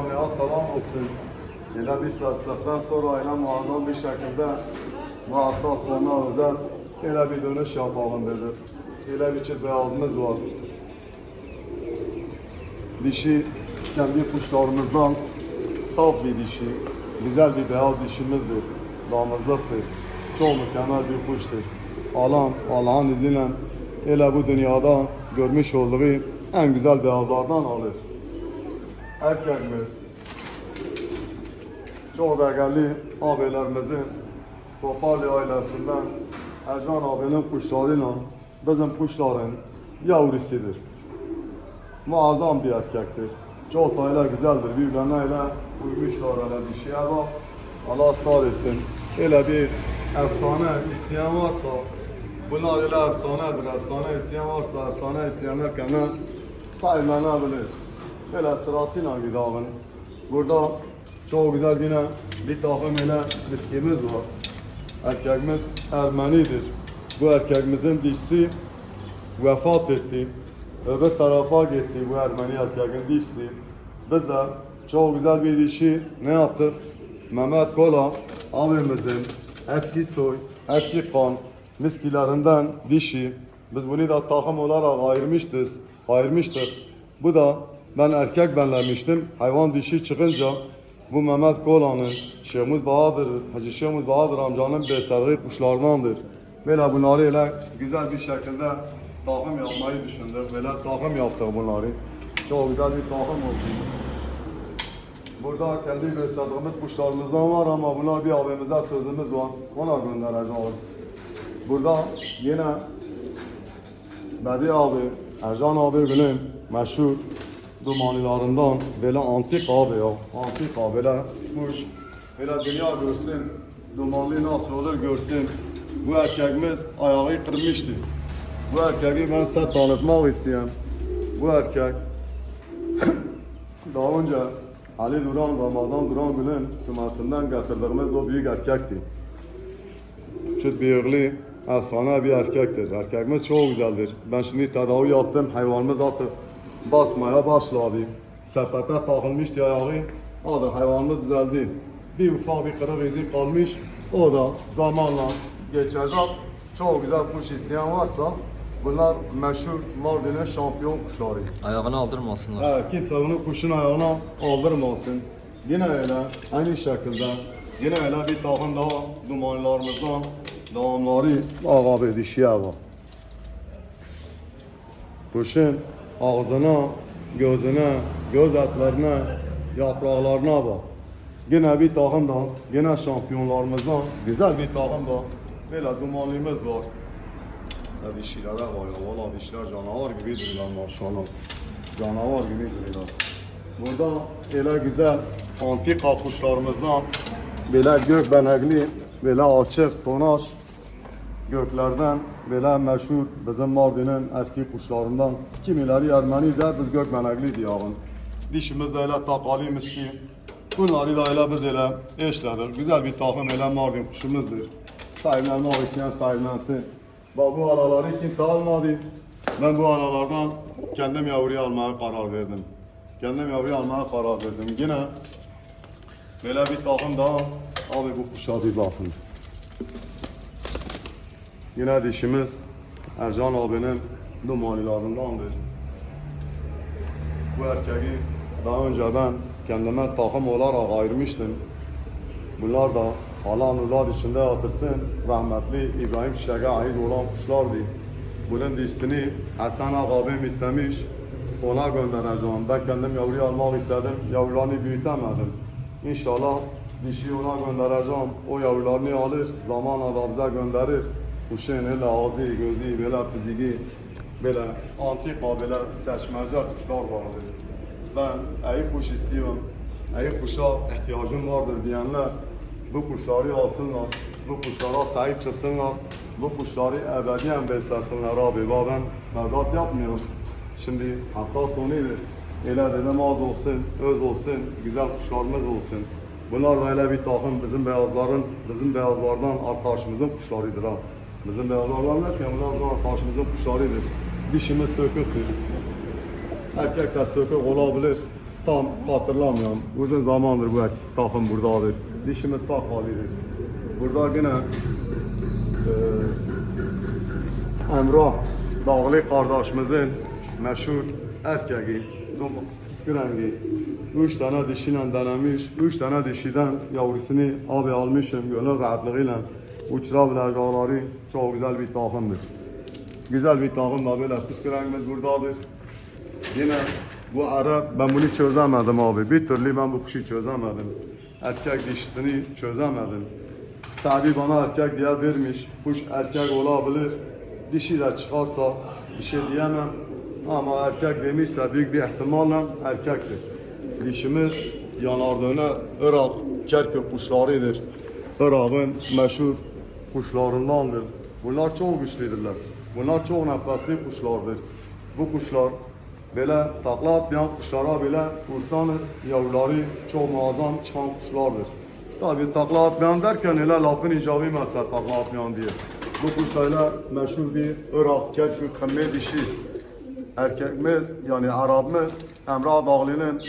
camiye selam olsun. Yine bir seslikten sonra yine muazzam bir şekilde muhakkak sonra özel yine bir dönüş yapalım dedik. Yine bir çift beyazımız var. Dişi kendi kuşlarımızdan saf bir dişi, güzel bir beyaz dişimizdir. Damızlıktır. Çok mükemmel bir kuştur. Allah'ım, Allah'ın izniyle hele bu dünyada görmüş olduğu en güzel beyazlardan alır. Erkekimiz çok değerli abilerimizin Topali ailesinden Ercan abinin kuşlarıyla bizim kuşların yavrusudur muazzam bir erkektir. Çok da güzeldir. Birbirlerine öyle uymuşlar öyle bir şeye bak. Allah sağ etsin. Öyle bir efsane isteyen varsa bunlar öyle efsanedir. Efsane isteyen varsa efsane isteyenler kendine sahiplenebilir. Böyle sırasıyla gidelim. Burada çok güzel yine bir takım öyle miskimiz var. Erkekimiz Ermenidir. Bu erkekimizin dişisi vefat etti. Öbür tarafa gitti bu Ermeni erkeğin dişisi. Biz de çok güzel bir dişi ne yaptık? Mehmet Kola abimizin eski soy, eski kan miskilerinden dişi. Biz bunu da takım olarak ayırmışız, ayırmıştık. Bu da ben erkek benlemiştim. Hayvan dişi çıkınca bu Mehmet Kola'nın Şeyhimiz Bahadır, Hacı Şeyhimiz Bahadır amcanın besarlığı kuşlarındandır. Böyle bunları öyle güzel bir şekilde takım yapmayı düşündük. Böyle takım yaptık bunları. Çok güzel bir takım oldu. Burada kendi besladığımız kuşlarımızdan var ama buna bir abimize sözümüz var. Ona göndereceğiz. Burada yine Bedi abi, Ercan abinin meşhur dumanilarından böyle antik abi ya. Antik abi böyle kuş. Böyle dünya görsün. Dumanlı nasıl olur görsün. Bu erkekimiz ayağı kırmıştı. Bu erkeği ben size tanıtmak isteyen. Bu erkek daha önce Ali Duran, Ramazan Duran Gül'ün kümesinden getirdiğimiz o büyük erkekti. Çok bıyıklı, efsane bir erkektir. Erkekimiz çok güzeldir. Ben şimdi tedavi yaptım, hayvanımız artık basmaya başladı. Sepete takılmıştı ayağı, o da hayvanımız düzeldi. Bir ufak bir kırık izi kalmış, o da zamanla geçecek. Çok güzel kuş isteyen varsa bunlar meşhur Mardin'in şampiyon kuşları. Ayağını aldırmasınlar. Evet, kimse bunu kuşun ayağına aldırmasın. Yine öyle, aynı şekilde yine öyle bir takım daha dumanlarımızdan devamları ağa bir dişiye var. Kuşun ağzına, gözüne, göz etlerine, yapraklarına bak. Yine bir takım da, yine şampiyonlarımızdan güzel bir takım da böyle dumanlımız var. Ya dişilere var ya, valla dişler canavar gibi duruyorlar maşallah. Canavar gibi duruyorlar. Burada öyle güzel antika kuşlarımızdan böyle gök benekli, böyle açık tonaj göklerden böyle meşhur bizim Mardin'in eski kuşlarından kimileri Ermeni de biz gök benekli diyoruz. Dişimiz de öyle takalıymış ki bunları da öyle biz öyle eşledik. Güzel bir takım öyle Mardin kuşumuzdur. Sahiplenmek isteyen sahiplensin. Bak bu araları kimse almadı. Ben bu aralardan kendim yavruyu almaya karar verdim. Kendim yavruyu almaya karar verdim. Yine böyle bir takım daha. Abi bu kuşa bir bakın. Yine dişimiz Ercan abinin numaralarındandır. Bu erkeği daha önce ben kendime takım olarak ayırmıştım. Bunlar da Allah nurlar içinde yatırsın. Rahmetli İbrahim Çiçek'e ait olan kuşlardı. Bunun dişini Hasan abim istemiş. Ona göndereceğim. Ben kendim yavruyu almak istedim. Yavrularını büyütemedim. İnşallah dişi ona göndereceğim. O yavrularını alır. Zamanla da bize gönderir. Kuşun hele ağzı, gözü, böyle fiziki, böyle antika, böyle seçmece kuşlar vardır. Ben iyi kuş istiyorum. İyi kuşa ihtiyacım vardır diyenler bu kuşları alsınlar, bu kuşlara sahip çıksınlar, bu kuşları ebediyen beslesinler abi. Bak ben mezat yapmıyorum. Şimdi hafta sonudur. Öyle dedim az olsun, öz olsun, güzel kuşlarımız olsun. Bunlar da bir takım bizim beyazların, bizim beyazlardan arkadaşımızın kuşlarıdır ha. Bizim beyazlardan derken bunlar da arkadaşımızın kuşlarıdır. Dişimiz söküktür. Erkek de sökük olabilir. tam hatırlamıyorum. Uzun zamandır bu takım buradadır. Dişimiz takvalidir. Burada yine e, Emrah Dağlı kardeşimizin meşhur erkeği, Skrengi. Üç tane dişiyle denemiş, üç tane dişiden yavrusunu abi almışım gönül rahatlığıyla. Uçurabileceğleri çok güzel bir takımdır. Güzel bir takım da böyle Skrengi'miz buradadır. Yine bu Arap ben bunu çözemedim abi. Bir türlü ben bu kuşu çözemedim. Erkek dişisini çözemedim. Sahibi bana erkek diye vermiş. Kuş erkek olabilir. Dişi de çıkarsa bir şey diyemem. Ama erkek demişse büyük bir ihtimalle erkektir. Dişimiz yanar döner Irak Kerkük kuşlarıdır. Irak'ın meşhur kuşlarındandır. Bunlar çok güçlüdürler. Bunlar çok nefesli kuşlardır. Bu kuşlar böyle takla atmayan kuşlara bile vursanız yavruları çok muazzam çıkan kuşlardır. Tabi takla atmayan derken öyle lafın icabı mesela takla atmayan diye. Bu kuşlarla meşhur bir Irak, Kerkük, Kımme dişi erkekimiz yani Arabımız Emrah Dağlı'nın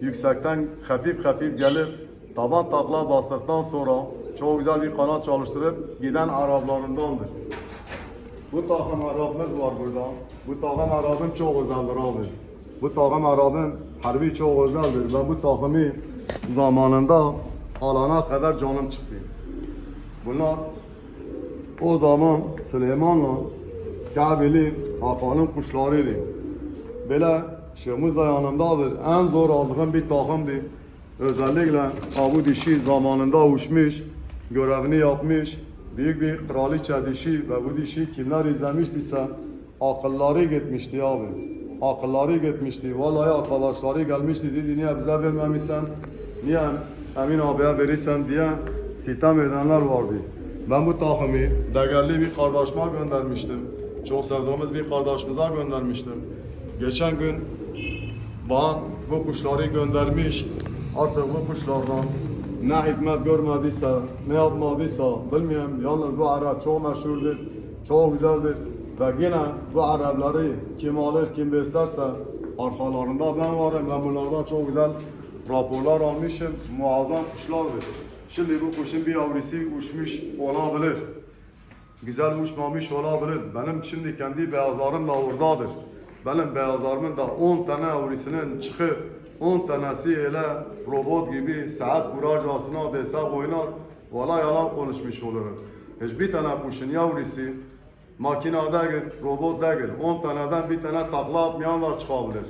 yüksekten hafif hafif gelip taban takla bastıktan sonra çok güzel bir kanat çalıştırıp giden Araplarındandır. Bu takım Arabımız var burada. Bu takım Arabım çok özeldir abi. Bu takım Arabım harbi çok özeldir. Ben bu takımı zamanında alana kadar canım çıktı. Bunlar o zaman Süleyman'la Kabil'in, Hakan'ın kuşlarıydı. Böyle Şemuz da yanımdadır. En zor aldığım bir takımdı. Özellikle Abu dişi zamanında uçmuş, görevini yapmış. Büyük bir kraliçe dişi ve bu dişi kimler izlemiştiyse akılları gitmişti abi. Akılları gitmişti. Vallahi arkadaşları gelmişti dedi niye bize vermemişsen, niye Emin abiye verirsen diye sitem edenler vardı. Ben bu takımı değerli bir kardeşime göndermiştim. Çok sevdiğimiz bir kardeşimize göndermiştim. Geçen gün bana bu kuşları göndermiş. Artık bu kuşlardan ne hikmet görmediyse, ne yapmadıysa bilmiyorum. Yalnız bu Arap çok meşhurdur, çok güzeldir. Ve yine bu Arapları kim alır, kim beslerse arkalarında ben varım. Ben bunlardan çok güzel raporlar almışım. Muazzam kuşlardır. Şimdi bu kuşun bir yavrusu uçmuş olabilir. Güzel uçmamış olabilir. Benim şimdi kendi beyazlarım da oradadır. Benim beyazlarımın da 10 tane yavrusunun çıkıp 10 tanesi öyle robot gibi saat kuracasına desek oynar. Valla yalan konuşmuş olurum. Hiçbir tane kuşun yavrusu makine değil, robot değil. 10 taneden bir tane takla atmayan da çıkabilir.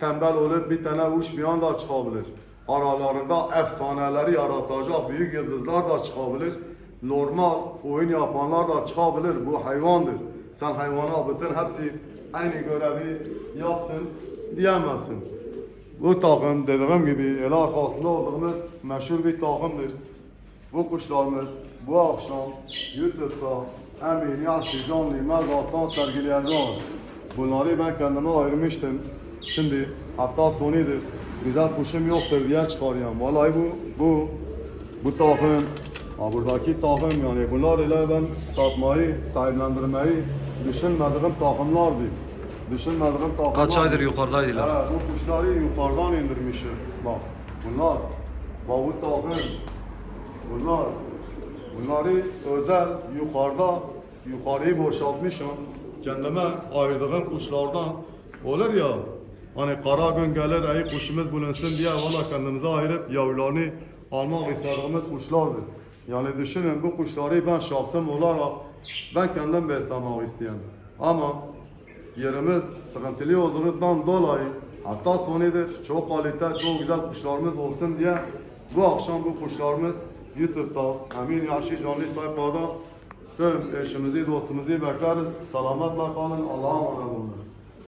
Tembel olup bir tane uçmayan da çıkabilir. Aralarında efsaneleri yaratacak büyük yıldızlar da çıkabilir. Normal oyun yapanlar da çıkabilir. Bu hayvandır. Sen hayvana bütün hepsi aynı görevi yapsın diyemezsin. Bu takım dediğim gibi ele arkasında olduğumuz meşhur bir takımdır. Bu kuşlarımız bu akşam YouTube'da Emin Yaşlı Canlı Melbat'tan sergileyeceğim. Bunları ben kendime ayırmıştım. Şimdi hafta sonudur. Güzel kuşum yoktur diye çıkarıyorum. Vallahi bu bu bu takım ha buradaki takım yani bunlar ile ben satmayı, sahiplendirmeyi düşünmediğim takımlardı. Düşünmediğim takımlar. Kaç aydır yukarıdaydılar. Evet, bu kuşları yukarıdan indirmişim. Bak bunlar, bu takım, bunlar, bunları özel yukarıda, yukarıyı boşaltmışım. Kendime ayırdığım kuşlardan olur ya, hani kara gün gelir, ey kuşumuz bulunsun diye valla kendimize ayırıp yavrularını almak istediğimiz kuşlardır. Yani düşünün bu kuşları ben şahsım olarak ben kendim beslemek isteyen. Ama yerimiz sıkıntılı olduğundan dolayı hafta sonudur. Çok kalite, çok güzel kuşlarımız olsun diye bu akşam bu kuşlarımız YouTube'da Emin Yaşı canlı sayfada tüm eşimizi, dostumuzu bekleriz. Selametle kalın. Allah'a emanet olun.